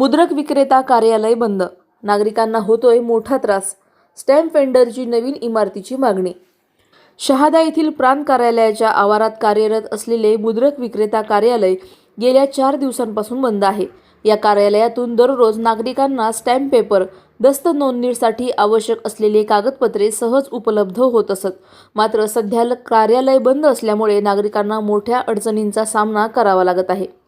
मुद्रक विक्रेता कार्यालय बंद. नागरिकांना होतोय मोठा त्रास. स्टॅम्प फेंडरची नवीन इमारतीची मागणी. शहादा येथील प्रांत कार्यालयाच्या आवारात कार्यरत असलेले मुद्रक विक्रेता कार्यालय गेल्या चार दिवसांपासून बंद आहे. या कार्यालयातून दररोज नागरिकांना स्टॅम्प पेपर दस्त नोंदणीसाठी आवश्यक असलेले कागदपत्रे सहज उपलब्ध होत असत. मात्र सध्या ल- कार्यालय बंद असल्यामुळे नागरिकांना मोठ्या अडचणींचा सामना करावा लागत आहे.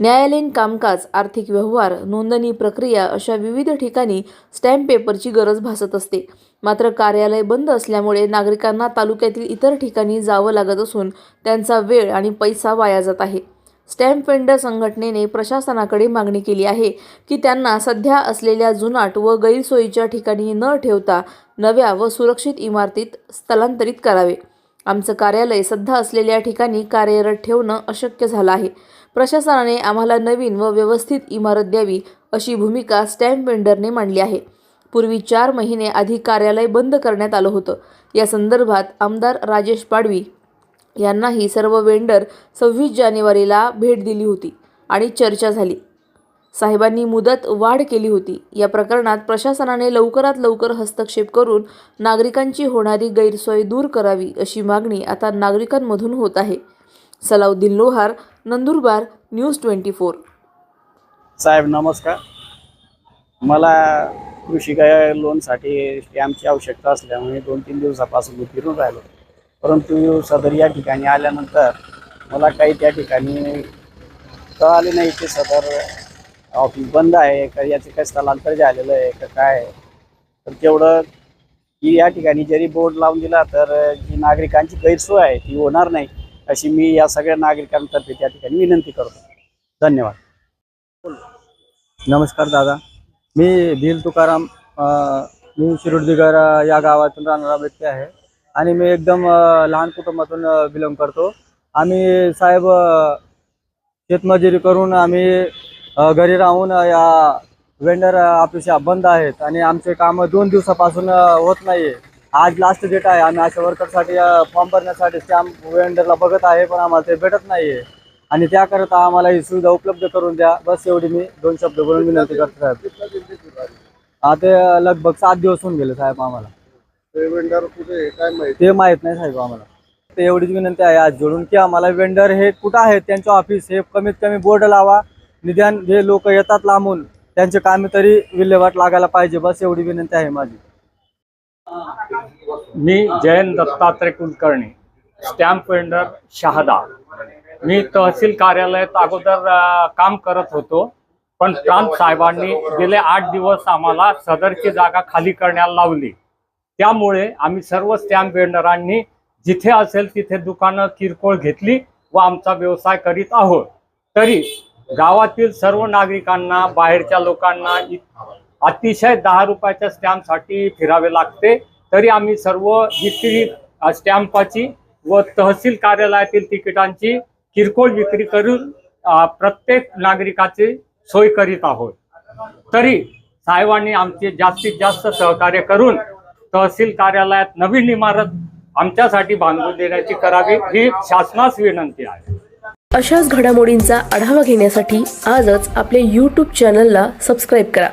न्यायालयीन कामकाज आर्थिक व्यवहार नोंदणी प्रक्रिया अशा विविध ठिकाणी स्टॅम्प पेपरची गरज भासत असते. मात्र कार्यालय बंद असल्यामुळे नागरिकांना तालुक्यातील इतर ठिकाणी जावं लागत असून त्यांचा वेळ आणि पैसा वाया जात आहे. स्टॅम्प वेंडर संघटनेने प्रशासनाकडे मागणी केली आहे की त्यांना सध्या असलेल्या जुनाट व गैरसोयीच्या ठिकाणी न ठेवता नव्या व सुरक्षित इमारतीत स्थलांतरित करावे. आमचं कार्यालय सध्या असलेल्या ठिकाणी कार्यरत ठेवणं अशक्य झालं आहे. प्रशासनाने आम्हाला नवीन व व्यवस्थित इमारत द्यावी अशी भूमिका स्टॅम्प वेंडरने मांडली आहे. पूर्वी चार महिने आधी कार्यालय बंद करण्यात आलं होतं. या संदर्भात आमदार राजेश पाडवी यांनाही सर्व वेंडर सव्वीस जानेवारीला भेट दिली होती आणि चर्चा झाली. साहेबांनी मुदत वाढ केली होती. या प्रकरणात प्रशासनाने लवकरात लवकर हस्तक्षेप करून नागरिकांची होणारी गैरसोय दूर करावी अशी मागणी आता नागरिकांमधून होत आहे. Salauddin Lohar Nandurbar news twenty four. साहेब नमस्कार. मला कृषी काय लोनसाठी स्टॅम्पची आवश्यकता असल्यामुळे दोन तीन दिवसापासून मी फिरून राहिलो. परंतु सदर या ठिकाणी आल्यानंतर मला काही त्या ठिकाणी कळाले नाही की सदर ऑफिस बंद आहे का याचे काय स्थलांतर झालेलं आहे का काय तर तेवढं की या ठिकाणी जरी बोर्ड लावून दिला तर जी नागरिकांची गैरसोय आहे ती होणार नाही. अशी मी या सगळ्या नागरिकांतर्फे त्या ठिकाणी विनंती करतो. धन्यवाद. नमस्कार दादा. मी भील तुकाराम मी शिरोडदिगर या गावातून राहणारा व्यक्ती आहे. आणि मी एकदम लहान कुटुंबातून बिलॉंग करतो. आम्ही साहेब शेतमजुरी करून आम्ही घरी राहून या वेंडर ऑफिस बंद आहेत. आणि आमचे कामं दोन दिवसापासून होत नाही आज लास्ट डेट आहे. आम्ही अशा वर्करसाठी फॉर्म भरण्यासाठी स्टॅम्प वेंडरला बघत आहे पण आम्हाला ते भेटत नाही आहे आणि त्याकरता आम्हाला ही सुविधा उपलब्ध करून द्या. बस एवढी मी दोन शब्द बोलून विनंती करतो साहेब. हा ते लगभग सात दिवस होऊन गेले साहेब आम्हाला. वेंडर कुठे आहे? काय माहिती? ते माहीत नाही साहेब आम्हाला. ते एवढीच विनंती आहे आज जोडून की आम्हाला वेंडर हे कुठं आहेत? त्यांचं ऑफिस हे कमीत कमी बोर्ड लावा. निदान जे लोक येतात लांबून त्यांचे कामे तरी विल्हेवाट लागायला पाहिजे. बस एवढी विनंती आहे माझी. मी जयंत दत्तात्रय कुलकर्णी स्टॅम्प वेंडर शहादा. मी तहसील कार्यालयात अगोदर काम करत होतो पण प्रांत साहेबांनी गेले आठ दिवस आम्हाला सदरची जागा खाली करण्याला लावली. त्यामुळे आम्ही सर्व स्टॅम्प वेंडरांनी जिथे असेल तिथे दुकानं किरकोळ घेतली व आमचा व्यवसाय करीत आहोत. तरी गावातील सर्व नागरिकांना बाहेरच्या लोकांना अतिशय दहा रुपयाच्या स्टॅम्पसाठी फिरावे लागते. तरी आम्ही सर्व विक्री स्टॅम्पाची व तहसील कार्यालयातील तिकिटांची किरकोळ विक्री करून प्रत्येक नागरिकाची सोय करीत आहोत. तरी साहेबांनी आमचे जास्तीत जास्त सहकार्य करून तहसील कार्यालयात नवीन इमारत आमच्यासाठी बांधून देण्याची करावी ही शासनास विनंती आहे. अशाच घडामोडींचा आढावा घेण्यासाठी आजच आपल्या यूट्यूब चॅनलला सबस्क्राईब करा.